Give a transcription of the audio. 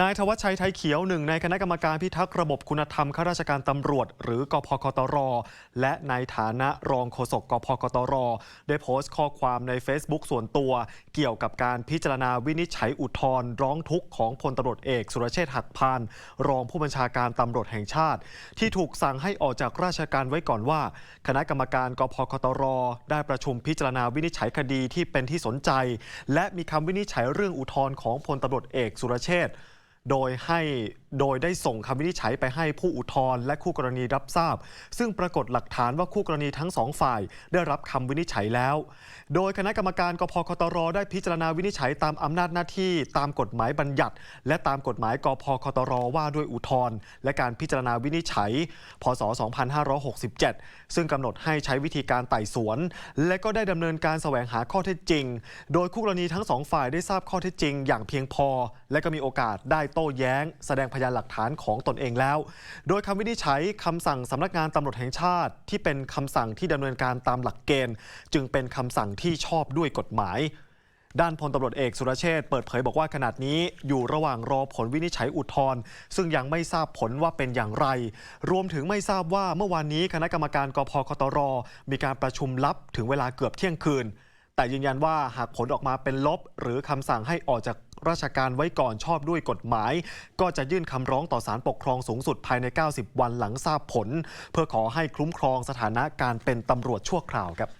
นายธวัชชัยไทยเขียวหนึ่งในคณะกรรมการพิทักษ์ระบบคุณธรรมข้าราชการตำรวจ หรือกพคตร และในฐานะรองโฆษกกพคตร ได้โพสต์ข้อความใน Facebook ส่วนตัว เกี่ยวกับการพิจารณาวินิจฉัยอุทธรณ์ร้องทุกข์ของพลตำรวจเอก สุรเชษฐ์หักพาน รองผู้บัญชาการตำรวจแห่งชาติ ที่ถูกสั่งให้ออกจากราชการไว้ก่อนว่า คณะกรรมการกพคตร ได้ประชุมพิจารณาวินิจฉัยคดีที่เป็นที่สนใจ และมีคำวินิจฉัยเรื่องอุทธรณ์ของพลตำรวจเอก สุรเชษฐ์ โดยให้โดยได้ส่งคำวินิจฉัยไปให้ผู้อุทธรณ์และคู่กรณีรับทราบ ซึ่งปรากฏหลักฐานว่าคู่กรณีทั้งสองฝ่ายได้รับคำวินิจฉัยแล้ว โดยคณะกรรมการกพคตรได้พิจารณาวินิจฉัยตามอำนาจหน้าที่ ตามกฎหมายบัญญัติ และตามกฎหมายกพคตรว่าด้วยอุทธรณ์และการพิจารณาวินิจฉัย พศ 2567 ซึ่งกำหนดให้ใช้วิธีการไต่สวน และก็ได้ดำเนินการแสวงหาข้อเท็จจริง โดยคู่กรณีทั้งสองฝ่ายได้ทราบข้อเท็จจริง อย่างเพียงพอ และก็มีโอกาสได้โต้แย้ง แสดงพยานหลักฐานของตนเองแล้ว โดยคำวินิจฉัยคำสั่งสำนักงานตำรวจแห่งชาติ ที่เป็นคำสั่งที่ดำเนินการตามหลักเกณฑ์ จึงเป็นคำสั่งที่ชอบด้วยกฎหมายด้านพลตำรวจเอกสุรเชษฐ์เปิดเผยบอกว่าขณะนี้อยู่ระหว่างรอผลวินิจฉัยอุทธรณ์ซึ่งยังไม่ทราบผลว่าเป็นอย่างไร รวมถึงไม่ทราบว่าเมื่อวานนี้คณะกรรมการกพคตร มีการประชุมลับถึงเวลาเกือบเที่ยงคืน แต่ยืนยันว่าหากผลออกมาเป็นลบ หรือคำสั่งให้ออกจาก ราชการไว้ก่อนชอบด้วยกฎหมาย ก็จะยื่นคำร้องต่อศาลปกครองสูงสุดภายใน 90 วันหลังทราบผล เพื่อขอให้คุ้มครองสถานะการเป็นตำรวจชั่วคราวครับ